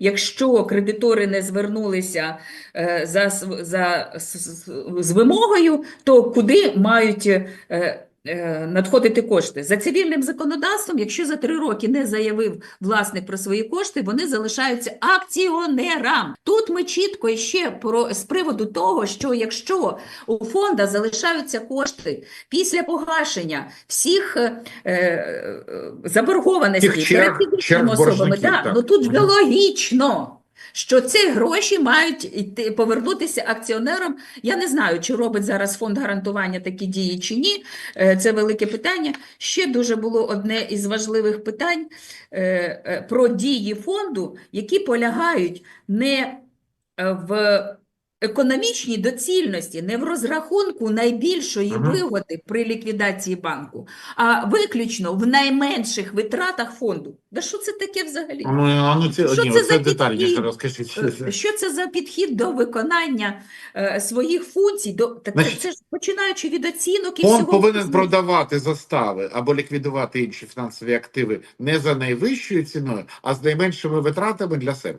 якщо кредитори не звернулися е, за, за, з, з, з вимогою, то куди мають е, надходити кошти? За цивільним законодавством, якщо за три роки не заявив власник про свої кошти, вони залишаються акціонерам. Тут ми чітко ще про з приводу того, що якщо у фонда залишаються кошти після погашення всіх е, е, заборгованостей перед фізичними особами, так. ну тут же Мгм. логічно. Що ці гроші мають йти, повернутися акціонерам. Я не знаю, чи робить зараз фонд гарантування такі дії чи ні. Е, Це велике питання. Ще дуже було одне із важливих питань е, е, про дії фонду, які полягають не в економічній доцільності, не в розрахунку найбільшої Мгм. вигоди при ліквідації банку, а виключно в найменших витратах фонду. Да що це таке взагалі? Ну, ну це, Що ні, це це за детальніше розкажіть. Е, Що це за підхід до виконання е, своїх функцій? До, так це, Значить, це ж починаючи від оцінок і Фонд всього. повинен іншого. продавати застави або ліквідувати інші фінансові активи не за найвищою ціною, а з найменшими витратами для себе.